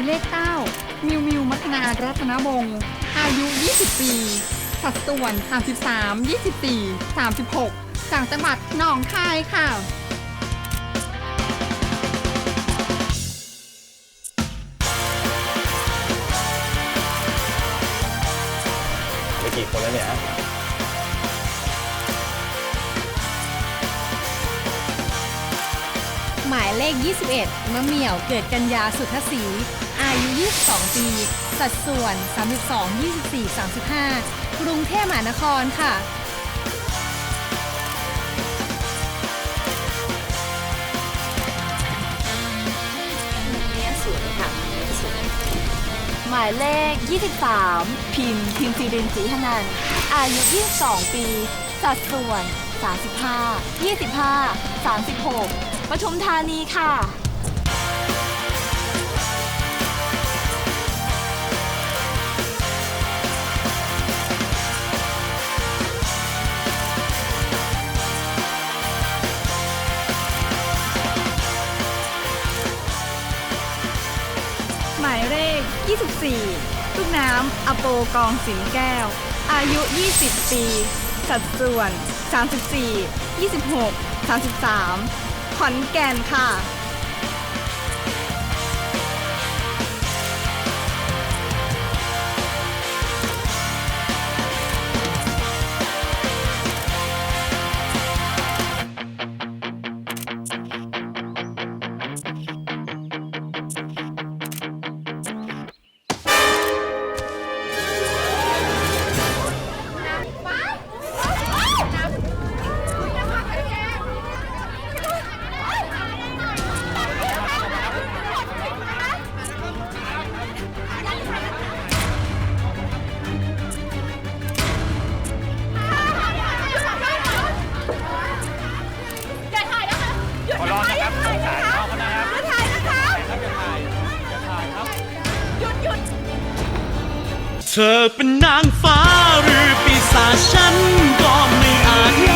ายเลข 9 มิวมิวมัฒนารัตนวงศ์อายุ 20 ปี สัดส่วน 33 24 36 จากจังหวัดหนองคายค่ะไปกี่คนแล้วเนี่ย หมายเลข 21 มะเหมี่ยวเกิดกันยาสุทธศรีอายุ 22 ปี สัดส่วน 32 24 35 กรุงเทพมหานครค่ะหมายเลข 23 พิมพ์ พิมพ์ซีรินศรีหนันอายุ 22 ปี สัดส่วน 35 25 36 ปทุมธานีค่ะ หมายเลข 24 ลูกน้ำอโปกองสินแก้ว อายุ 20 ปี สัดส่วน 34 26 33 ขอนแก่นค่ะ เธอเป็นนางฟ้าหรือปีศาจฉันก็ไม่อาจ